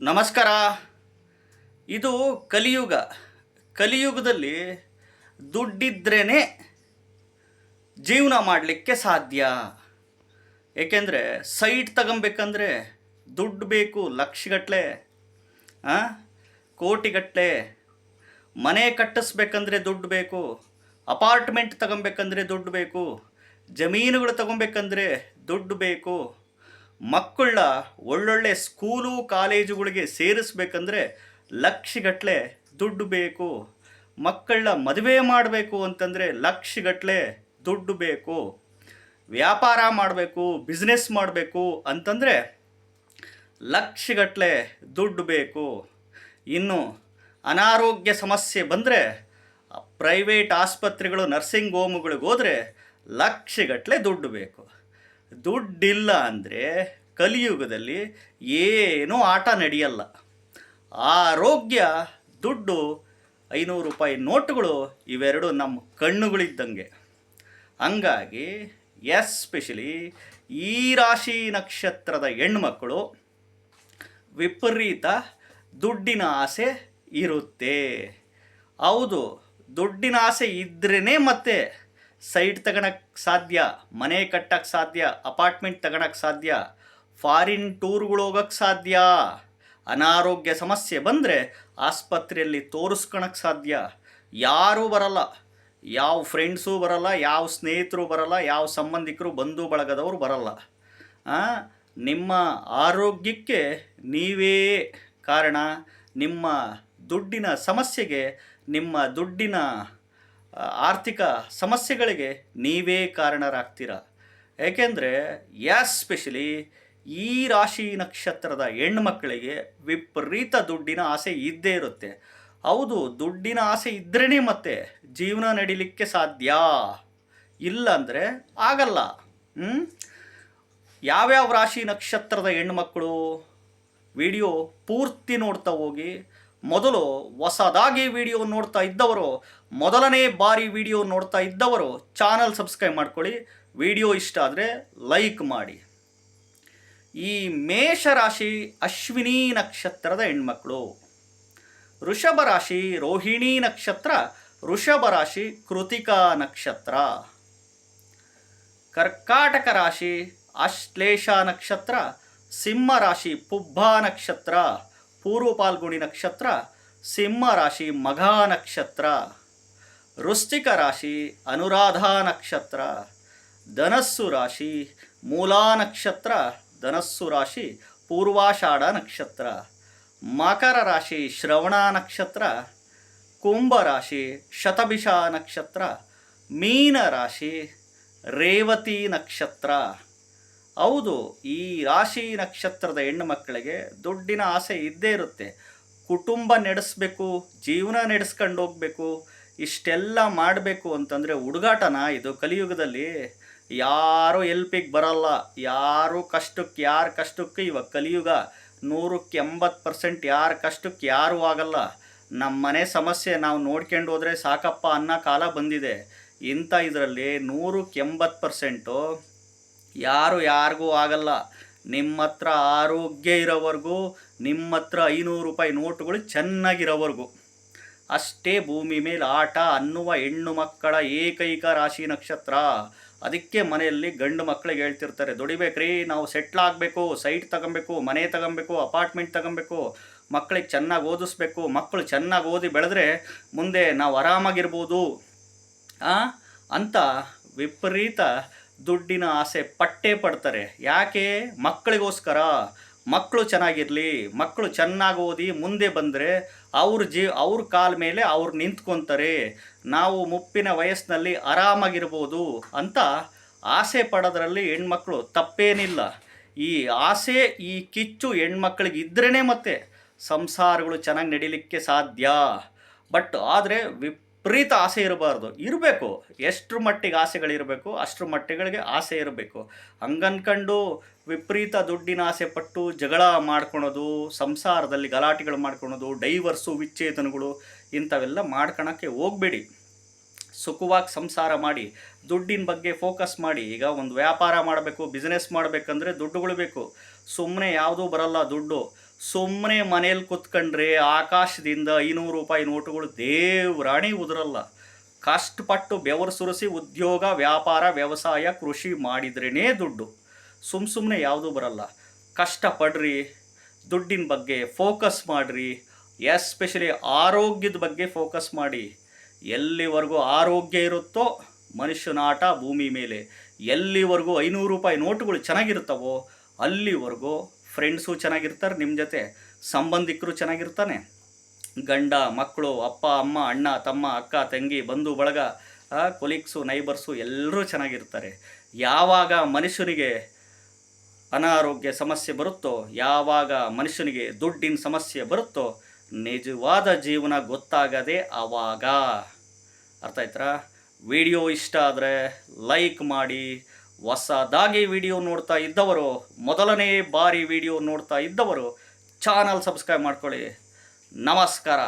ನಮಸ್ಕಾರ. ಇದು ಕಲಿಯುಗ. ಕಲಿಯುಗದಲ್ಲಿ ದುಡ್ಡಿದ್ರೇ ಜೀವನ ಮಾಡಲಿಕ್ಕೆ ಸಾಧ್ಯ. ಏಕೆಂದರೆ ಸೈಟ್ ತಗೊಬೇಕಂದ್ರೆ ದುಡ್ಡು ಬೇಕು ಲಕ್ಷಗಟ್ಟಲೆ ಕೋಟಿಗಟ್ಟಲೆ ಮನೆ ಕಟ್ಟಿಸ್ಬೇಕಂದ್ರೆ ದುಡ್ಡು ಬೇಕು, ಅಪಾರ್ಟ್ಮೆಂಟ್ ತಗೊಬೇಕಂದ್ರೆ ದುಡ್ಡು ಬೇಕು, ಜಮೀನುಗಳು ತಗೊಬೇಕಂದ್ರೆ ದುಡ್ಡು ಬೇಕು. ಮಕ್ಕಳ ಒಳ್ಳೊಳ್ಳೆ ಸ್ಕೂಲು, ಕಾಲೇಜುಗಳಿಗೆ ಸೇರಿಸ್ಬೇಕಂದ್ರೆ ಲಕ್ಷಗಟ್ಟಲೆ ದುಡ್ಡು ಬೇಕು. ಮಕ್ಕಳನ್ನ ಮದುವೆ ಮಾಡಬೇಕು ಅಂತಂದರೆ ಲಕ್ಷಗಟ್ಟಲೆ ದುಡ್ಡು ಬೇಕು. ವ್ಯಾಪಾರ ಮಾಡಬೇಕು, ಬಿಸ್ನೆಸ್ ಮಾಡಬೇಕು ಅಂತಂದರೆ ಲಕ್ಷಗಟ್ಟಲೆ ದುಡ್ಡು ಬೇಕು. ಇನ್ನು ಅನಾರೋಗ್ಯ ಸಮಸ್ಯೆ ಬಂದರೆ ಪ್ರೈವೇಟ್ ಆಸ್ಪತ್ರೆಗಳು, ನರ್ಸಿಂಗ್ ಹೋಮ್ಗಳಿಗೆ ಹೋದರೆ ಲಕ್ಷಗಟ್ಟಲೆ ದುಡ್ಡು ಬೇಕು. ದುಡ್ಡಿಲ್ಲ ಅಂದರೆ ಕಲಿಯುಗದಲ್ಲಿ ಏನೂ ಆಟ ನಡೆಯಲ್ಲ. ಆರೋಗ್ಯ, ದುಡ್ಡು, ಐನೂರು ರೂಪಾಯಿ ನೋಟುಗಳು ಇವೆರಡು ನಮ್ಮ ಕಣ್ಣುಗಳಿದ್ದಂಗೆ. ಹಂಗಾಗಿ ಎಸ್ಪೆಷಲಿ ಈ ರಾಶಿ ನಕ್ಷತ್ರದ ಹೆಣ್ಮಕ್ಕಳು ವಿಪರೀತ ದುಡ್ಡಿನ ಆಸೆ ಇರುತ್ತೆ. ಹೌದು, ದುಡ್ಡಿನ ಆಸೆ ಇದ್ರೇ ಮತ್ತೆ ಸೈಟ್ ತಗೊಳಕ್ಕೆ ಸಾಧ್ಯ, ಮನೆ ಕಟ್ಟಕ್ಕೆ ಸಾಧ್ಯ, ಅಪಾರ್ಟ್ಮೆಂಟ್ ತಗೊಳಕ್ಕೆ ಸಾಧ್ಯ, ಫಾರಿನ್ ಟೂರ್ಗಳು ಹೋಗೋಕ್ಕೆ ಸಾಧ್ಯ. ಅನಾರೋಗ್ಯ ಸಮಸ್ಯೆ ಬಂದರೆ ಆಸ್ಪತ್ರೆಯಲ್ಲಿ ತೋರಿಸ್ಕೊಳಕ್ಕೆ ಸಾಧ್ಯ. ಯಾರೂ ಬರಲ್ಲ, ಯಾವ ಫ್ರೆಂಡ್ಸು ಬರಲ್ಲ, ಯಾವ ಸ್ನೇಹಿತರು ಬರಲ್ಲ, ಯಾವ ಸಂಬಂಧಿಕರು ಬಂಧು ಬಳಗದವರು ಬರಲ್ಲ. ನಿಮ್ಮ ಆರೋಗ್ಯಕ್ಕೆ ನೀವೇ ಕಾರಣ. ನಿಮ್ಮ ದುಡ್ಡಿನ ಸಮಸ್ಯೆಗೆ ನಿಮ್ಮ ದುಡ್ಡಿನ ಆರ್ಥಿಕ ಸಮಸ್ಯೆಗಳಿಗೆ ನೀವೇ ಕಾರಣರಾಗ್ತೀರ? ಏಕೆಂದರೆ ಎಸ್ಪೆಷಲಿ ಈ ರಾಶಿ ನಕ್ಷತ್ರದ ಹೆಣ್ಮಕ್ಕಳಿಗೆ ವಿಪರೀತ ದುಡ್ಡಿನ ಆಸೆ ಇದ್ದೇ ಇರುತ್ತೆ. ಹೌದು, ದುಡ್ಡಿನ ಆಸೆ ಇದ್ರೇ ಮತ್ತೆ ಜೀವನ ನಡಿಲಿಕ್ಕೆ ಸಾಧ್ಯ. ಇಲ್ಲ ಅಂದರೆ ಆಗಲ್ಲ. ಹ್ಞೂ ಯಾವ್ಯಾವ ರಾಶಿ ನಕ್ಷತ್ರದ ಹೆಣ್ಮಕ್ಕಳು ವಿಡಿಯೋ ಪೂರ್ತಿ ನೋಡ್ತಾ ಹೋಗಿ ಮೊದಲು ಹೊಸದಾಗಿ ವಿಡಿಯೋ ನೋಡ್ತಾ ಇದ್ದವರು, ಮೊದಲನೇ ಬಾರಿ ವಿಡಿಯೋ ನೋಡ್ತಾ ಇದ್ದವರು ಚಾನಲ್ ಸಬ್ಸ್ಕ್ರೈಬ್ ಮಾಡ್ಕೊಳ್ಳಿ. ವಿಡಿಯೋ ಇಷ್ಟ ಆದರೆ ಲೈಕ್ ಮಾಡಿ. ಈ ಮೇಷರಾಶಿ ಅಶ್ವಿನಿ ನಕ್ಷತ್ರದ ಹೆಣ್ಮಕ್ಳು. ಋಷಭ ರಾಶಿ ರೋಹಿಣಿ ನಕ್ಷತ್ರ ಋಷಭ ರಾಶಿ ಕೃತಿಕಾ ನಕ್ಷತ್ರ. ಕರ್ಕಾಟಕ ರಾಶಿ ಆಶ್ಲೇಷ ನಕ್ಷತ್ರ, ಸಿಂಹ ರಾಶಿ ಪುಬ್ಬ ನಕ್ಷತ್ರ. ಪೂರ್ವ ಪಾಲ್ಗುಣಿ ನಕ್ಷತ್ರ, ಸಿಂಹ ರಾಶಿ ಮಘ ನಕ್ಷತ್ರ, ವೃಶ್ಚಿಕ ರಾಶಿ ಅನುರಾಧಾ ನಕ್ಷತ್ರ, ಧನಸ್ಸು ರಾಶಿ ಮೂಲಾ ನಕ್ಷತ್ರ, ಧನಸ್ಸು ರಾಶಿ ಪೂರ್ವಾಷಾಢ ನಕ್ಷತ್ರ, ಮಕರ ರಾಶಿ ಶ್ರವಣ ನಕ್ಷತ್ರ, ಕುಂಭ ರಾಶಿ ಶತಭಿಷ ನಕ್ಷತ್ರ, ಮೀನ ರಾಶಿ ರೇವತಿ ನಕ್ಷತ್ರ. ಹೌದು, ಈ ರಾಶಿ ನಕ್ಷತ್ರದ ಹೆಣ್ಣು ಮಕ್ಕಳಿಗೆ ದುಡ್ಡಿನ ಆಸೆ ಇದ್ದೇ ಇರುತ್ತೆ. ಕುಟುಂಬ ನಡೆಸಬೇಕು, ಜೀವನ ನಡೆಸ್ಕೊಂಡು ಹೋಗಬೇಕು, ಇಷ್ಟೆಲ್ಲ ಮಾಡಬೇಕು ಅಂತಂದರೆ ಹುಡುಗಾಟನ ಇದು ಕಲಿಯುಗದಲ್ಲಿ? ಯಾರು ಎಲ್ಪಿಗೆ ಬರಲ್ಲ, ಯಾರು ಕಷ್ಟಕ್ಕೆ, ಯಾರ ಕಷ್ಟಕ್ಕೆ ಇವಾಗ ಕಲಿಯುಗ. ನೂರಕ್ಕೆ ಎಂಬತ್ತು ಪರ್ಸೆಂಟ್ ಯಾರ ಕಷ್ಟಕ್ಕೆ, ಯಾರೂ ಆಗಲ್ಲ. ನಮ್ಮ ಮನೆ ಸಮಸ್ಯೆ ನಾವು ನೋಡ್ಕೊಂಡು ಹೋದರೆ ಸಾಕಪ್ಪ ಅನ್ನೋ ಕಾಲ ಬಂದಿದೆ. ಇಂಥ ಇದರಲ್ಲಿ ನೂರಕ್ಕೆ ಎಂಬತ್ತು ಪರ್ಸೆಂಟು ಯಾರು ಯಾರಿಗೂ ಆಗಲ್ಲ. ನಿಮ್ಮ ಹತ್ರ ಆರೋಗ್ಯ ಇರೋವರೆಗೂ ನಿಮ್ಮ ಹತ್ರ ಐನೂರು ರೂಪಾಯಿ ನೋಟುಗಳು ಚೆನ್ನಾಗಿರೋವರೆಗೂ. ಅಷ್ಟೇ ಭೂಮಿ ಮೇಲೆ ಆಟ ಅನ್ನುವ ಹೆಣ್ಣು ಮಕ್ಕಳ ಏಕೈಕ ರಾಶಿ ನಕ್ಷತ್ರ. ಅದಕ್ಕೆ ಮನೆಯಲ್ಲಿ ಗಂಡು ಮಕ್ಕಳಿಗೆ ಹೇಳ್ತಿರ್ತಾರೆ, ದುಡಿಬೇಕ್ರಿ, ನಾವು ಸೆಟ್ಲ್ ಆಗಬೇಕು ಸೈಟ್ ತಗೊಬೇಕು, ಮನೆ ತಗೊಬೇಕು ಅಪಾರ್ಟ್ಮೆಂಟ್ ತಗೊಬೇಕು, ಮಕ್ಕಳಿಗೆ ಚೆನ್ನಾಗಿ ಓದಿಸ್ಬೇಕು, ಮಕ್ಕಳು ಚೆನ್ನಾಗಿ ಓದಿ ಬೆಳೆದ್ರೆ ಮುಂದೆ ನಾವು ಆರಾಮಾಗಿರ್ಬೋದು? ಅಂತ ವಿಪರೀತ ದುಡ್ಡಿನ ಆಸೆ ಪಟ್ಟೆ ಪಡ್ತಾರೆ. ಯಾಕೆ? ಮಕ್ಕಳಿಗೋಸ್ಕರ. ಮಕ್ಕಳು ಚೆನ್ನಾಗಿರಲಿ, ಮಕ್ಕಳು ಚೆನ್ನಾಗಿ ಓದಿ ಮುಂದೆ ಬಂದರೆ ಅವ್ರ ಜೀ, ಅವ್ರ ಕಾಲ ಮೇಲೆ ಅವ್ರು ನಿಂತ್ಕೊತಾರೆ. ನಾವು ಮುಪ್ಪಿನ ವಯಸ್ಸಿನಲ್ಲಿ ಆರಾಮಾಗಿರ್ಬೋದು ಅಂತ ಆಸೆ ಪಡೋದ್ರಲ್ಲಿ ಹೆಣ್ಮಕ್ಳು ತಪ್ಪೇನಿಲ್ಲ. ಈ ಆಸೆ, ಈ ಕಿಚ್ಚು ಹೆಣ್ಮಕ್ಳಿಗೆ ಇದ್ರೇ ಮತ್ತೆ ಸಂಸಾರಗಳು ಚೆನ್ನಾಗಿ ನಡೀಲಿಕ್ಕೆ ಸಾಧ್ಯ. ಬಟ್ ಆದರೆ ವಿಪರೀತ ಆಸೆ ಇರಬಾರ್ದು. ಇರಬೇಕು. ಎಷ್ಟರ ಮಟ್ಟಿಗೆ ಆಸೆಗಳಿರಬೇಕು ಅಷ್ಟು ಮಟ್ಟಿಗಳಿಗೆ ಆಸೆ ಇರಬೇಕು. ಹಂಗನ್ಕಂಡು ವಿಪರೀತ ದುಡ್ಡಿನ ಆಸೆ ಪಟ್ಟು ಜಗಳ ಮಾಡ್ಕೊಳೋದು, ಸಂಸಾರದಲ್ಲಿ ಗಲಾಟೆಗಳು ಮಾಡ್ಕೊಳೋದು, ಡೈವರ್ಸು, ವಿಚ್ಛೇದನಗಳು ಇಂಥವೆಲ್ಲ ಮಾಡ್ಕೊಳಕ್ಕೆ ಹೋಗಬೇಡಿ. ಸುಖವಾಗಿ ಸಂಸಾರ ಮಾಡಿ, ದುಡ್ಡಿನ ಬಗ್ಗೆ ಫೋಕಸ್ ಮಾಡಿ, ಈಗ ಒಂದು ವ್ಯಾಪಾರ ಮಾಡಬೇಕು ಬಿಸ್ನೆಸ್ ಮಾಡಬೇಕಂದ್ರೆ ದುಡ್ಡುಗಳು ಬೇಕು. ಸುಮ್ಮನೆ ಯಾವುದೂ ಬರಲ್ಲ ದುಡ್ಡು. ಸುಮ್ಮನೆ ಮನೇಲಿ ಕೂತ್ಕೊಂಡ್ರೆ ಆಕಾಶದಿಂದ ಐನೂರು ರೂಪಾಯಿ ನೋಟುಗಳು ದೇವ್ರಾಣಿ ಉದುರಲ್ಲ. ಕಷ್ಟಪಟ್ಟು ಬೆವರು ಸುರಿಸಿ ಉದ್ಯೋಗ, ವ್ಯಾಪಾರ, ವ್ಯವಸಾಯ, ಕೃಷಿ ಮಾಡಿದ್ರೇ ದುಡ್ಡು. ಸುಮ್ಮ ಸುಮ್ಮನೆ ಯಾವುದೂ ಬರಲ್ಲ. ಕಷ್ಟಪಡ್ರಿ, ದುಡ್ಡಿನ ಬಗ್ಗೆ ಫೋಕಸ್ ಮಾಡಿರಿ ಎಸ್ಪೆಷಲಿ ಆರೋಗ್ಯದ ಬಗ್ಗೆ ಫೋಕಸ್ ಮಾಡಿ. ಎಲ್ಲಿವರೆಗೂ ಆರೋಗ್ಯ ಇರುತ್ತೋ ಮನುಷ್ಯನಾಟ ಭೂಮಿ ಮೇಲೆ. ಎಲ್ಲಿವರೆಗೂ ಐನೂರು ರೂಪಾಯಿ ನೋಟುಗಳು ಚೆನ್ನಾಗಿರ್ತವೋ ಅಲ್ಲಿವರೆಗೂ ಫ್ರೆಂಡ್ಸು ಚೆನ್ನಾಗಿರ್ತಾರೆ ನಿಮ್ಮ ಜೊತೆ ಸಂಬಂಧಿಕರು ಚೆನ್ನಾಗಿರ್ತಾನೆ. ಗಂಡ, ಮಕ್ಕಳು, ಅಪ್ಪ, ಅಮ್ಮ, ಅಣ್ಣ, ತಮ್ಮ, ಅಕ್ಕ, ತಂಗಿ, ಬಂಧು, ಬಳಗ ಕೊಲೀಗ್ಸು ನೈಬರ್ಸು ಎಲ್ಲರೂ ಚೆನ್ನಾಗಿರ್ತಾರೆ. ಯಾವಾಗ ಮನುಷ್ಯನಿಗೆ ಅನಾರೋಗ್ಯ ಸಮಸ್ಯೆ ಬರುತ್ತೋ, ಯಾವಾಗ ಮನುಷ್ಯನಿಗೆ ದುಡ್ಡಿನ ಸಮಸ್ಯೆ ಬರುತ್ತೋ, ನಿಜವಾದ ಜೀವನ ಗೊತ್ತಾಗದೆ ಆವಾಗ ಅರ್ಥ ಆಯ್ತಾ ವಿಡಿಯೋ ಇಷ್ಟ ಆದರೆ ಲೈಕ್ ಮಾಡಿ, ಹೊಸದಾಗಿ ವಿಡಿಯೋ ನೋಡ್ತಾ ಇದ್ದವರು, ಮೊದಲನೇ ಬಾರಿ ವಿಡಿಯೋ ನೋಡ್ತಾ ಇದ್ದವರು, ಚಾನಲ್ ಸಬ್ಸ್ಕ್ರೈಬ್ ಮಾಡ್ಕೊಳ್ಳಿ. ನಮಸ್ಕಾರ.